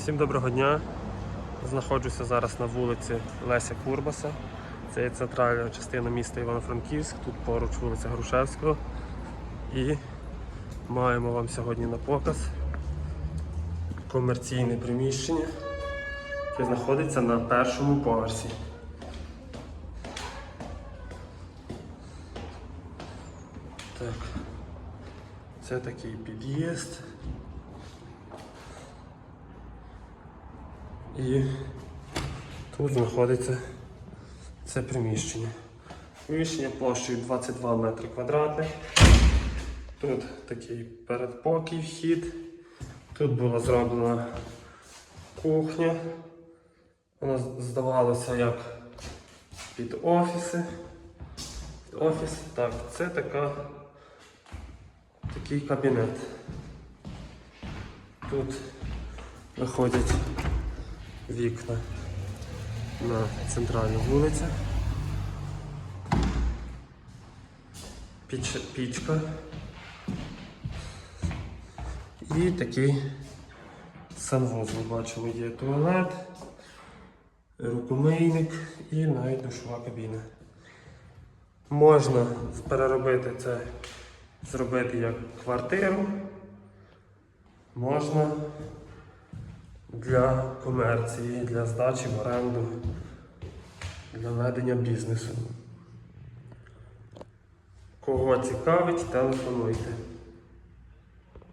Всім доброго дня. Знаходжуся зараз на вулиці Леся Курбаса. Це є центральна частина міста Івано-Франківськ, тут поруч вулиця Грушевського. І маємо вам сьогодні на показ комерційне приміщення, яке знаходиться на першому поверсі. Так, це такий під'їзд. І тут знаходиться це приміщення. Приміщення площею 22 метри квадратних. Тут такий передпокій вхід. Тут була зроблена кухня. Вона здавалося як під офіси. Під офіс. Так, це така, такий кабінет. Тут виходять вікна на центральну вулицю. Піч, пічка. І такий санвузол бачимо, є туалет, рукомийник і навіть душова кабіна. Можна переробити це, зробити як квартиру, можна для комерції, для здачі в оренду, для ведення бізнесу. Кого цікавить, телефонуйте.